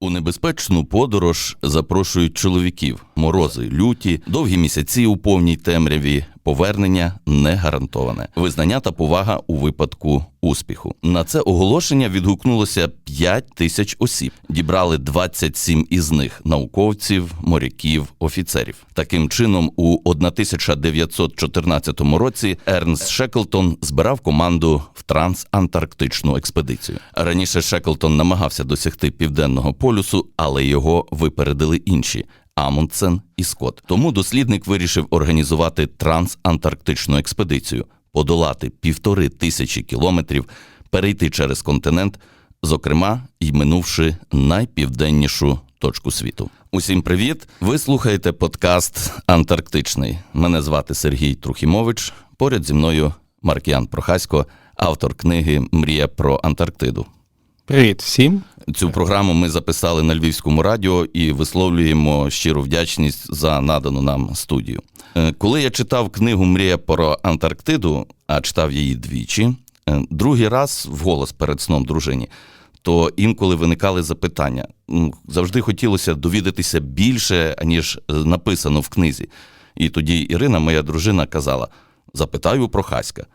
У небезпечну подорож запрошують чоловіків. Морози люті, довгі місяці у повній темряві. Повернення не гарантоване. Визнання та повага у випадку успіху. На це оголошення відгукнулося 5 тисяч осіб. Дібрали 27 із них науковців, моряків, офіцерів. Таким чином, у 1914 році Ернст Шеклтон збирав команду в трансантарктичну експедицію. Раніше Шеклтон намагався досягти південного полюсу, але його випередили інші. Амундсен і Скотт. Тому дослідник вирішив організувати трансантарктичну експедицію, подолати півтори тисячі кілометрів, перейти через континент, зокрема й минувши найпівденнішу точку світу. Усім привіт! Ви слухаєте подкаст Антарктичний. Мене звати Сергій Трухімович. Поряд зі мною Маркіян Прохасько, автор книги Мрія про Антарктиду. Привіт всім. Цю програму ми записали на Львівському радіо і висловлюємо щиру вдячність за надану нам студію. Е, Коли я читав книгу Мрія про Антарктиду, а читав її двічі, е, другий раз вголос перед сном дружині, то інколи виникали запитання. Завжди хотілося довідатися більше, аніж е, написано в книзі. І тоді Ірина, моя дружина, казала: запитаю про Хаська.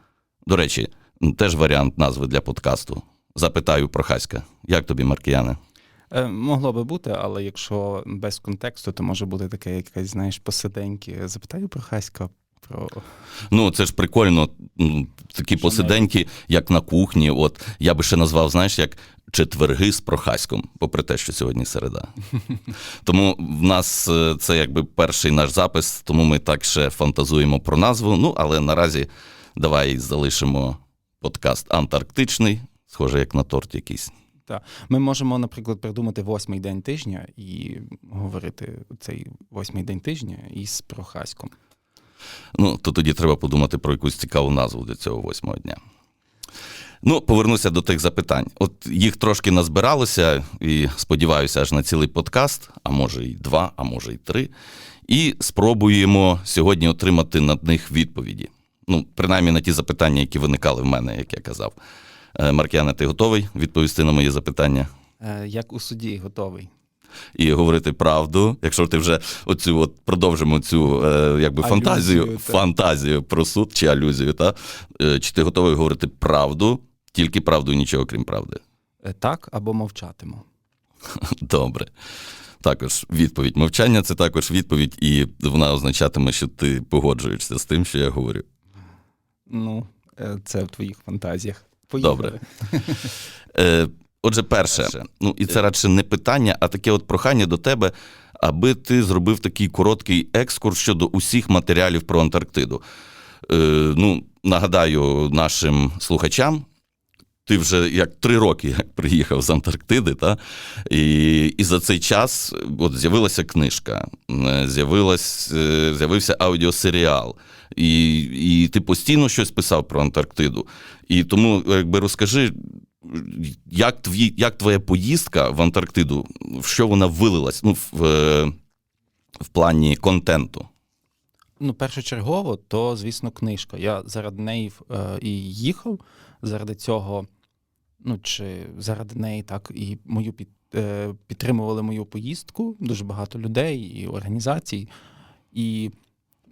До речі, теж варіант назви для подкасту. Запитаю про Хаська. Як тобі, Маркіяне? Е, могло би бути, але якщо без контексту, то може бути таке якесь, знаєш, посиденьки. Запитаю про Хаська, про Ну, це ж прикольно, м, такі Що посиденьки, як на кухні. От я би ще назвав, знаєш, як четверги з Прохаськом, попри те, що сьогодні середа. Тому в нас е, це якби перший наш запис, тому ми так ще фантазуємо про назву. Ну, але наразі давай залишимо подкаст Антарктичний, схоже, як на торт якийсь. та. Ми можемо, наприклад, придумати восьмий день тижня і говорити цей восьмий день тижня із Прохаськом. Ну, то тоді треба подумати про якусь цікаву назву для цього восьмого дня. Ну, повернуся до тих запитань. От їх трошки назбиралося, і сподіваюся, аж на цілий подкаст, а може й два, а може й три. І спробуємо сьогодні отримати на них відповіді. Ну, принаймні на ті запитання, які виникали в мене, як я казав. Е, Маркіяне, ти готовий відповісти на мої запитання? Е, як у суді готовий. і говорити правду. Якщо ти вже оцю от продовжимо цю е, якби Алюзію, фантазію, так. фантазію про суд чи алюзію, та е, чи ти готовий говорити правду, тільки правду і нічого крім правди? Так або мовчатиму. Добре. Також відповідь. Мовчання це також відповідь, і вона означатиме, що ти погоджуєшся з тим, що я говорю. Ну, це в твоїх фантазіях. Поїхали. Добре. Е, отже, перше, ну і це радше не питання, а таке от прохання до тебе, аби ти зробив такий короткий екскурс щодо усіх матеріалів про Антарктиду. Е, ну, нагадаю нашим слухачам. Ти вже як три роки приїхав з Антарктиди, та? І, і за цей час от з'явилася книжка, е, з'явилась, е, з'явився аудіосеріал, і, і ти постійно щось писав про Антарктиду. І тому, якби розкажи, як, твій, як твоя поїздка в Антарктиду, в що вона вилилась ну, в, е, в плані контенту? Ну, першочергово, то, звісно, книжка. Я заради неї е, і їхав, заради цього, ну чи заради неї так і мою під, е, підтримували мою поїздку дуже багато людей і організацій. І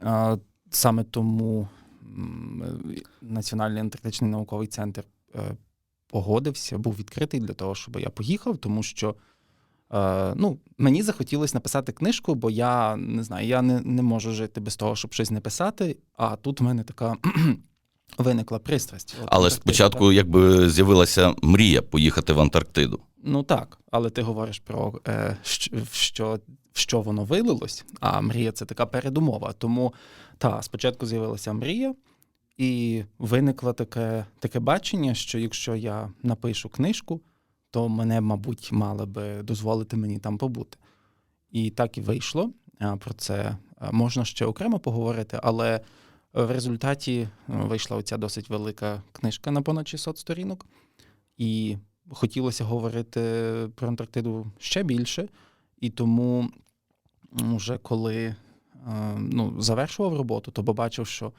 е, саме тому е, Національний антарктичний науковий центр е, погодився, був відкритий для того, щоб я поїхав, тому що. Е, ну, мені захотілося написати книжку, бо я не знаю, я не, не можу жити без того, щоб щось не писати. А тут в мене така виникла пристрасть. От Але Антарктида, спочатку якби з'явилася мрія поїхати в Антарктиду. Ну так, але ти говориш про е, що, що, воно вилилось, а мрія це така передумова. Тому та, спочатку з'явилася мрія, і виникло таке, таке бачення, що якщо я напишу книжку, то мене, мабуть, мали би дозволити мені там побути. І так і вийшло. Про це е, можна ще окремо поговорити, але в результаті е, вийшла оця досить велика книжка на понад 600 сторінок. І хотілося говорити про Антарктиду ще більше. І тому, вже коли е, ну, завершував роботу, то побачив, що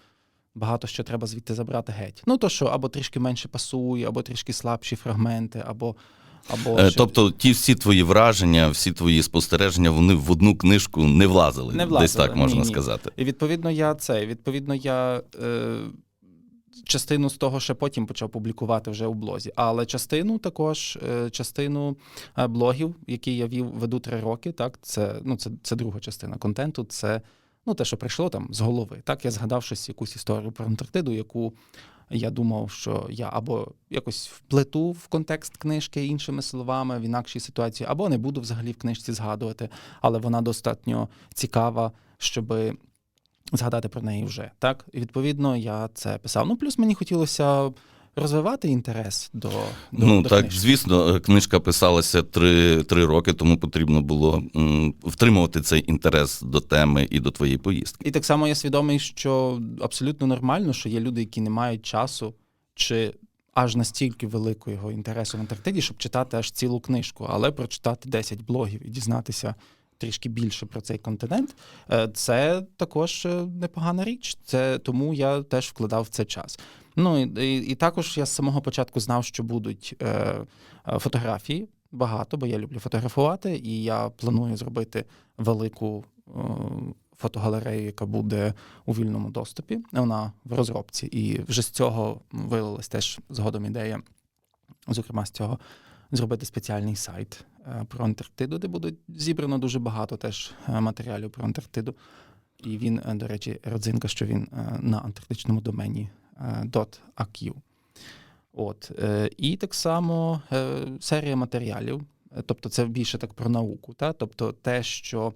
багато що треба звідти забрати геть. Ну, то що або трішки менше пасує, або трішки слабші фрагменти, або Або Е, Тобто, ті всі твої враження, всі твої спостереження, вони в одну книжку не влазили. Не влазили, Десь так можна ні, ні. сказати. І відповідно я це, відповідно, я е, частину з того ще потім почав публікувати вже у блозі. Але частину також, е, частину е, блогів, які я вів, веду три роки, так, це, ну, це, це друга частина контенту, це ну, те, що прийшло там з голови. Так, я згадав щось, якусь історію про Антарктиду, яку я думав, що я або якось вплету в контекст книжки іншими словами в інакшій ситуації, або не буду взагалі в книжці згадувати, але вона достатньо цікава, щоб згадати про неї вже. Так, і відповідно я це писав. Ну, плюс мені хотілося розвивати інтерес до, до, Ну до так, книжки. звісно, е, книжка писалася три, три роки, тому потрібно було м, втримувати цей інтерес до теми і до твоєї поїздки. І так само я свідомий, що абсолютно нормально, що є люди, які не мають часу чи аж настільки великого його інтересу в Антарктиді, щоб читати аж цілу книжку, але прочитати 10 блогів і дізнатися трішки більше про цей континент. е, Це також е, непогана річ. Це тому я теж вкладав в це час. Ну і, і, також я з самого початку знав, що будуть е, е, фотографії багато, бо я люблю фотографувати, і я планую зробити велику е, фотогалерею, яка буде у вільному доступі. Вона в розробці. І вже з цього вилилась теж згодом ідея, зокрема з цього, зробити спеціальний сайт е, про Антарктиду, де буде зібрано дуже багато теж е, матеріалів про Антарктиду. І він, до речі, родзинка, що він на антарктичному домені .aq. От. е, І так само е, серія матеріалів. Е, Тобто це більше так про науку. Та? Тобто те, що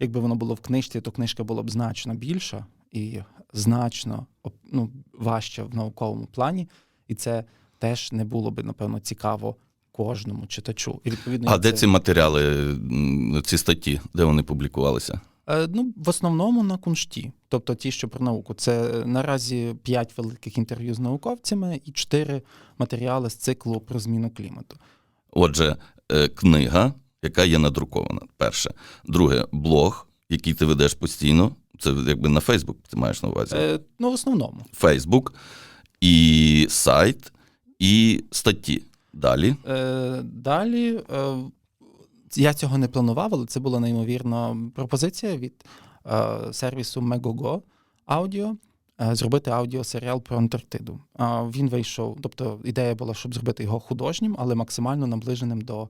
якби воно було в книжці, то книжка була б значно більша і значно ну, важча в науковому плані. І це теж не було б, напевно, цікаво кожному читачу. І відповідно А де це- ці матеріали, ці статті, де вони публікувалися? Е, Ну, в основному на куншті, тобто ті, що про науку. Це е, наразі п'ять великих інтерв'ю з науковцями і чотири матеріали з циклу про зміну клімату. Отже, е, книга, яка є надрукована, перше. Друге, блог, який ти ведеш постійно. Це якби на Фейсбук ти маєш на увазі. Е, Ну, в основному. Фейсбук, і сайт, і статті. Далі. Е, Далі е, я цього не планував, але це була неймовірна пропозиція від е, сервісу Megogo Audio е, зробити аудіосеріал про Антарктиду. Він вийшов, тобто ідея була, щоб зробити його художнім, але максимально наближеним до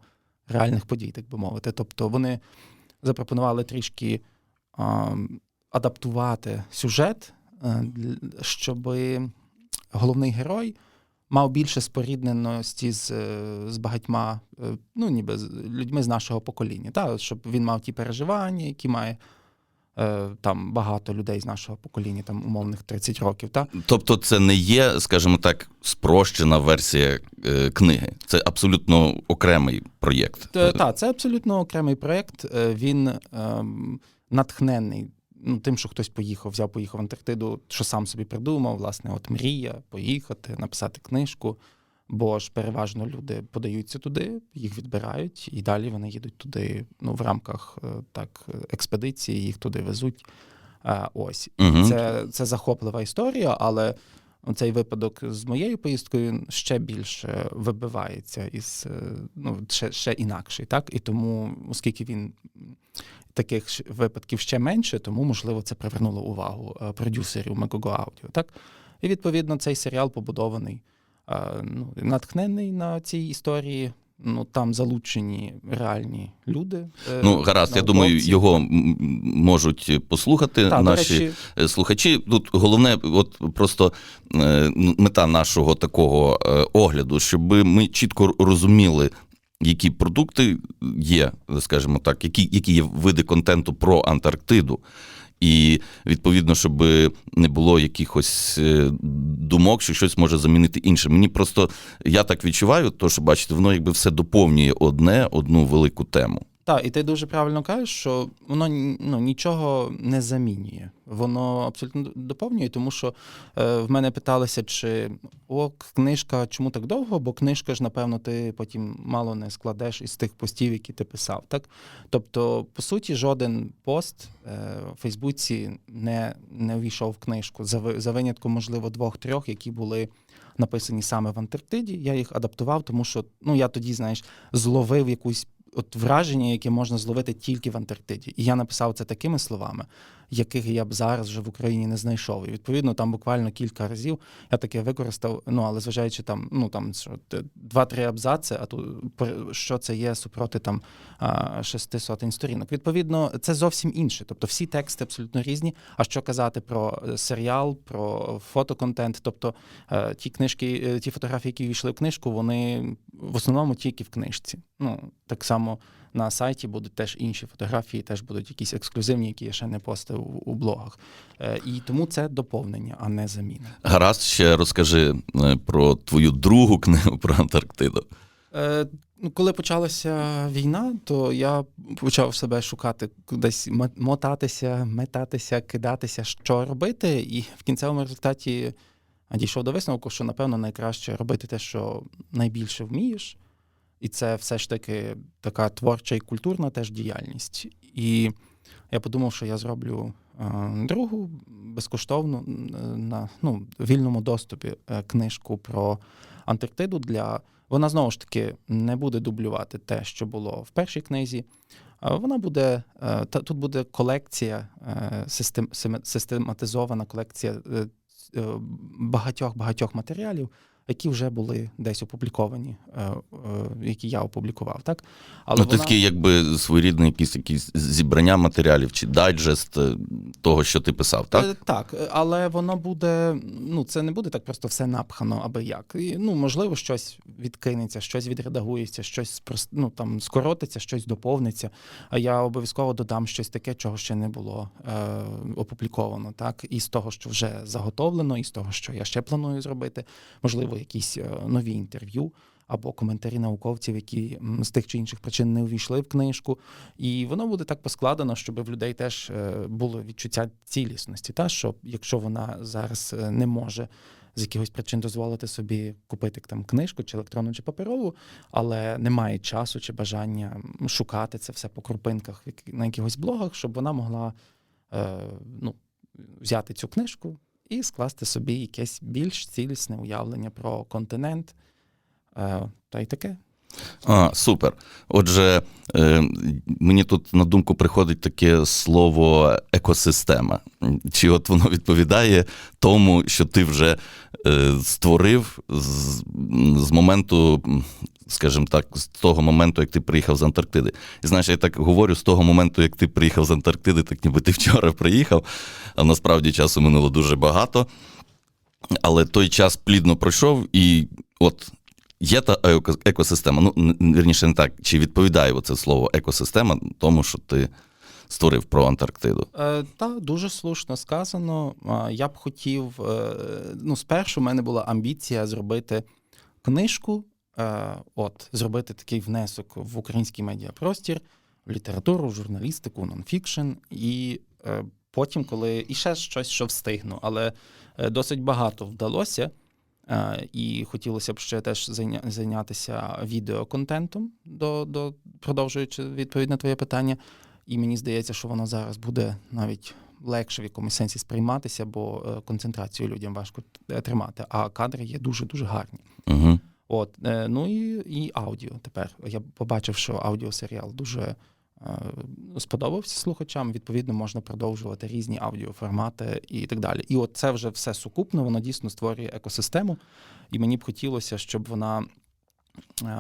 реальних подій, так би мовити. Тобто вони запропонували трішки адаптувати сюжет, е, щоб головний герой мав більше спорідненості з, е, з багатьма, е, ну ніби з людьми з нашого покоління, та, щоб він мав ті переживання, які має е, там багато людей з нашого покоління, там умовних 30 років. Та? Тобто, це не є, скажімо так, спрощена версія е, книги. Це абсолютно окремий проєкт. Та, та, це абсолютно окремий проєкт. Е, Він ем, натхнений ну, тим, що хтось поїхав, взяв, поїхав в Антарктиду, що сам собі придумав, власне, от мрія поїхати, написати книжку. Бо ж переважно люди подаються туди, їх відбирають, і далі вони їдуть туди ну, в рамках е, так, експедиції, їх туди везуть. Е, Ось. угу. Це, це захоплива історія, але цей випадок з моєю поїздкою ще більше вибивається із е, ну, ще, ще інакший. Так? І тому, оскільки він таких випадків ще менше, тому, можливо, це привернуло увагу е, продюсерів Megogo Audio. І відповідно цей серіал побудований, е, ну, натхнений на цій історії. Ну, там залучені реальні люди. е, Ну, гаразд, я думаю, його можуть послухати Та, наші речі, е, слухачі. Тут головне, от просто е, мета нашого такого огляду, щоб ми чітко розуміли, які продукти є, скажімо так, які, які є види контенту про Антарктиду. І відповідно, щоб не було якихось е, думок, що щось може замінити інше. Мені просто я так відчуваю, то що бачите, воно якби все доповнює одне, одну велику тему. Так, і ти дуже правильно кажеш, що воно ну, нічого не замінює. Воно абсолютно доповнює, тому що е, в мене питалися, чи о, книжка чому так довго, бо книжка ж, напевно, ти потім мало не складеш із тих постів, які ти писав. Так? Тобто, по суті, жоден пост е, в Фейсбуці не, не увійшов в книжку, за, за винятком, можливо, двох-трьох, які були написані саме в Антарктиді. Я їх адаптував, тому що ну я тоді, знаєш, зловив якусь от враження, яке можна зловити тільки в Антарктиді. І я написав це такими словами, яких я б зараз вже в Україні не знайшов. І відповідно там буквально кілька разів я таке використав. Ну але зважаючи там, ну там що два-три абзаци, а тут що це є супроти там шести сотень сторінок. Відповідно, це зовсім інше. Тобто всі тексти абсолютно різні. А що казати про е, серіал, про фотоконтент? Тобто е, ті книжки, е, ті фотографії, які війшли в книжку, вони в основному тільки в книжці. Ну так само на сайті будуть теж інші фотографії, теж будуть якісь ексклюзивні, які я ще не постив у, у блогах. Е, і тому це доповнення, а не заміна. Гаразд, ще розкажи е, про твою другу книгу про Антарктиду. Е, ну, коли почалася війна, то я почав себе шукати кудись мо- мотатися, метатися, кидатися, що робити. І в кінцевому результаті дійшов до висновку, що напевно найкраще робити те, що найбільше вмієш. І це все ж таки така творча і культурна теж діяльність. І я подумав, що я зроблю е, другу безкоштовну м, на ну, вільному доступі е, книжку про Антарктиду для. Вона знову ж таки не буде дублювати те, що було в першій книзі. Вона буде е, та тут буде колекція, е, систем, систематизована колекція е, е, багатьох багатьох матеріалів, які вже були десь опубліковані, е, е, які я опублікував. Так? Але ну, ти такий, якби своєрідний якийсь, якийсь зібрання матеріалів чи дайджест е, того, що ти писав, так? Так, але воно буде, ну це не буде так просто все напхано, аби як. І, ну, можливо, щось відкинеться, щось відредагується, щось ну, там скоротиться, щось доповниться. А я обов'язково додам щось таке, чого ще не було е, опубліковано. Так, і з того, що вже заготовлено, і з того, що я ще планую зробити, можливо, якісь е, нові інтерв'ю. Або коментарі науковців, які з тих чи інших причин не увійшли в книжку, і воно буде так поскладено, щоб в людей теж е, було відчуття цілісності. Та що якщо вона зараз е, не може з якихось причин дозволити собі купити там книжку, чи електронну, чи паперову, але не має часу чи бажання шукати це все по крупинках на якихось блогах, щоб вона могла е, ну, взяти цю книжку і скласти собі якесь більш цілісне уявлення про континент. Е, та й таке. А, супер. Отже, е, мені тут на думку приходить таке слово екосистема. Чи от воно відповідає тому, що ти вже е, створив з, моменту, скажімо так, з того моменту, як ти приїхав з Антарктиди. І знаєш, я так говорю, з того моменту, як ти приїхав з Антарктиди, так ніби ти вчора приїхав, а насправді часу минуло дуже багато. Але той час плідно пройшов, і от є та екосистема. Ну, вірніше, не так. Чи відповідає це слово екосистема тому, що ти створив про Антарктиду? Е, та дуже слушно сказано. Я б хотів. е, Ну, спершу в мене була амбіція зробити книжку, от, зробити такий внесок в український медіапростір, в літературу, в журналістику, нонфікшн. І е, потім, коли і ще щось, що встигну, але е, досить багато вдалося. Е, І хотілося б ще теж зайня- зайнятися відеоконтентом, до, до, продовжуючи відповідь на твоє питання. І мені здається, що воно зараз буде навіть легше в якомусь сенсі сприйматися, бо е, концентрацію людям важко тримати, а кадри є дуже-дуже гарні. Угу. От, е, ну і, і аудіо тепер. Я побачив, що аудіосеріал дуже е, сподобався слухачам. Відповідно, можна продовжувати різні аудіоформати і так далі. І от це вже все сукупно, воно дійсно створює екосистему. І мені б хотілося, щоб вона е,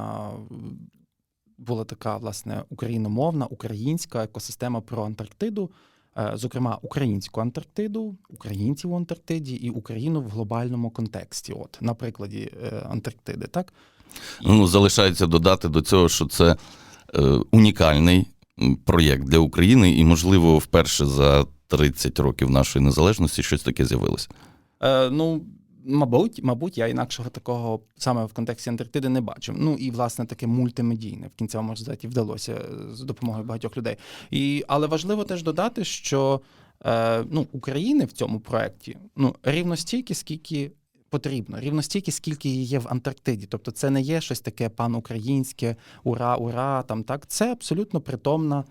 була така, власне, україномовна, українська екосистема про Антарктиду. Е, Зокрема, українську Антарктиду, українців в Антарктиді і Україну в глобальному контексті. От на прикладі е, Антарктиди, так Ну, залишається додати до цього, що це е, унікальний проєкт для України, і, можливо, вперше за 30 років нашої незалежності щось таке з'явилось. Е, ну, мабуть, мабуть, я інакшого такого саме в контексті Антарктиди не бачив. Ну і власне таке мультимедійне в кінцевому результаті вдалося з допомогою багатьох людей. І, але важливо теж додати, що е, ну, України в цьому проєкті ну, рівно стільки, скільки. Потрібно рівно стільки, скільки її є в Антарктиді. Тобто, це не є щось таке панукраїнське, ура, ура. Там так це абсолютно притомна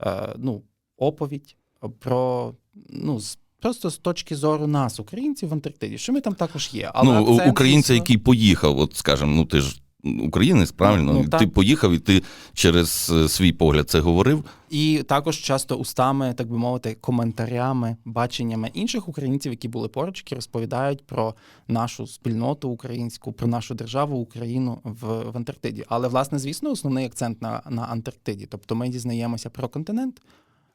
е, ну, оповідь про ну, Просто з точки зору нас, українців в Антарктиді, що ми там також є. Але ну, акцент, українця, який поїхав, от скажімо, ну ти ж українець, правильно? Ну, ти так. поїхав і ти через е, свій погляд це говорив. І також часто устами, так би мовити, коментарями, баченнями інших українців, які були поруч, які розповідають про нашу спільноту українську, про нашу державу Україну в, в Антарктиді. Але власне, звісно, основний акцент на, на Антарктиді. Тобто ми дізнаємося про континент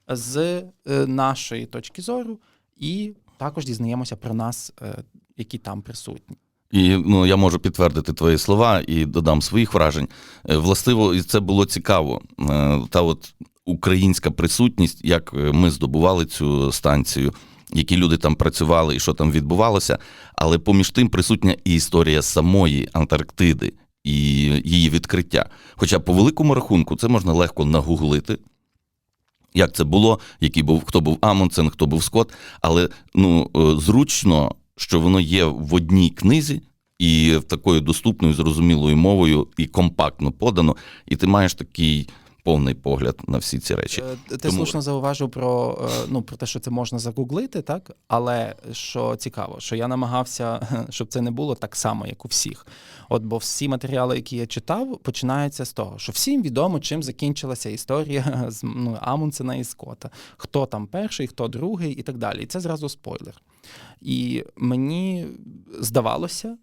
з е, нашої точки зору, і також дізнаємося про нас, е, які там присутні. І ну, я можу підтвердити твої слова і додам своїх вражень. Е, Властиво, і це було цікаво. Е, Та от українська присутність, як ми здобували цю станцію, які люди там працювали і що там відбувалося. Але поміж тим присутня і історія самої Антарктиди і її відкриття. Хоча по великому рахунку це можна легко нагуглити. Як це було, який був, хто був Амундсен, хто був Скотт, але ну е, зручно, що воно є в одній книзі і такою доступною, зрозумілою мовою, і компактно подано, і ти маєш такий повний погляд на всі ці речі. Е, Ти Тому- слушно зауважив про, е, ну, про те, що це можна загуглити, так? Але що цікаво, що я намагався, щоб це не було так само, як у всіх. От бо всі матеріали, які я читав, починаються з того, що всім відомо, чим закінчилася історія з ну, Амундсена і Скотта. Хто там перший, хто другий і так далі. І це зразу спойлер. І мені здавалося,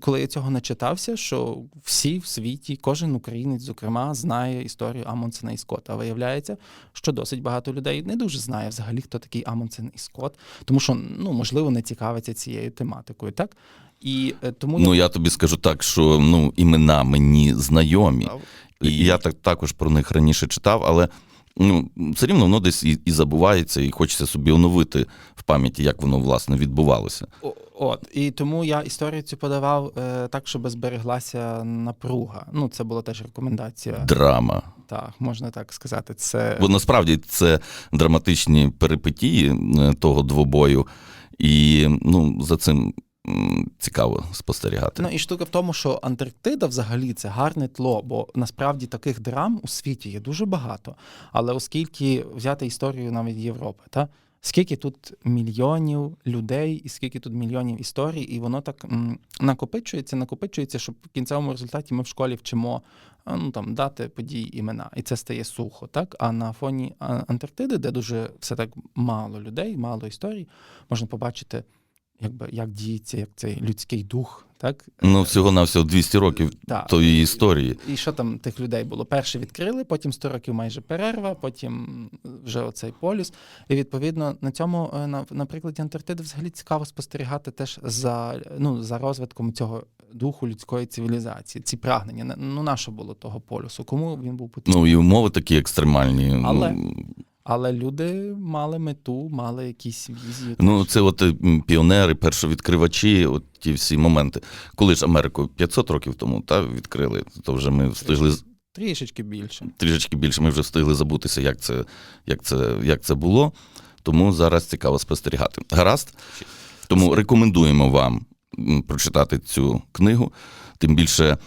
коли я цього начитався, що всі в світі, кожен українець, зокрема, знає історію Амундсена і Скотта. А виявляється, що досить багато людей не дуже знає взагалі, хто такий Амундсен і Скотт, тому що ну можливо не цікавиться цією тематикою, так і е, тому Ну я тобі скажу так, що ну імена мені знайомі. І я так також про них раніше читав, але ну, все рівно воно десь і, і забувається, і хочеться собі оновити в пам'яті, як воно власне відбувалося. От і тому я історію цю подавав е, так, щоб збереглася напруга. Ну, це була теж рекомендація. Драма. Так, можна так сказати. Це Бо насправді це драматичні перипетії е, того двобою, і ну, за цим цікаво спостерігати. Ну і штука в тому, що Антарктида взагалі це гарне тло, бо насправді таких драм у світі є дуже багато. Але оскільки взяти історію навіть Європи, та скільки тут мільйонів людей, і скільки тут мільйонів історій, і воно так м, накопичується, накопичується, що в кінцевому результаті ми в школі вчимо ну там дати події імена, і це стає сухо. Так а на фоні Антарктиди, де дуже все так мало людей, мало історій, можна побачити. Якби як діється, як цей людський дух, так Ну, всього на всього 200 років Так. тої історії. І що там тих людей було? Перше відкрили, потім 100 років майже перерва, потім вже оцей полюс. І відповідно на цьому, е, на, на прикладі Антарктиди, взагалі цікаво спостерігати теж за, ну, за розвитком цього духу людської цивілізації, ці прагнення. На- Ну, наше було того полюсу? Кому він був потрібен? Ну і умови такі екстремальні. Але- Ну, Але люди мали мету, мали якісь візії. Ну, це от е, піонери, першовідкривачі, от ті всі моменти. Коли ж Америку 500 років тому та, відкрили, то вже ми встигли Трішечки більше. трішечки більше, ми вже встигли забутися, як це, як це, як це було. Тому зараз цікаво спостерігати. Гаразд. Тому рекомендуємо вам прочитати цю книгу. Тим більше,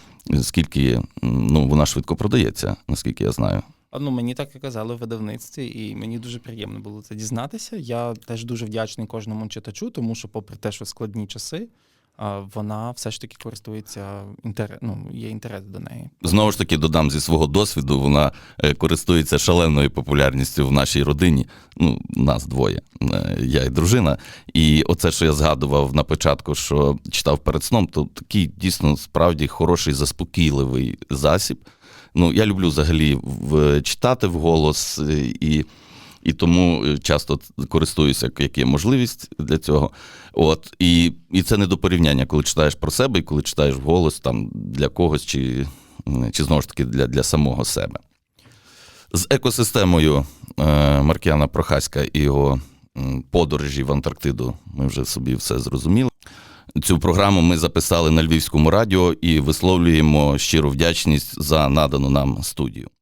скільки ну, вона швидко продається, наскільки я знаю. Ну, мені так і казали в видавництві, і мені дуже приємно було це дізнатися. Я теж дуже вдячний кожному читачу, тому що, попри те, що складні часи, вона все ж таки користується інтерес, ну, є інтерес до неї. Знову ж таки, додам зі свого досвіду, вона е, користується шаленою популярністю в нашій родині. Ну, нас двоє, е, я і дружина. І оце, що я згадував на початку, що читав перед сном, то такий дійсно справді хороший, заспокійливий засіб. Ну, я люблю взагалі в, читати вголос е, і. І тому е, часто користуюся, як- є можливість для цього. От і, і це не до порівняння, коли читаєш про себе і коли читаєш вголос там для когось, чи, чи знову ж таки для, для самого себе. З екосистемою е, Маркіана Прохаська і його подорожі в Антарктиду ми вже собі все зрозуміли. Цю програму ми записали на Львівському радіо і висловлюємо щиру вдячність за надану нам студію.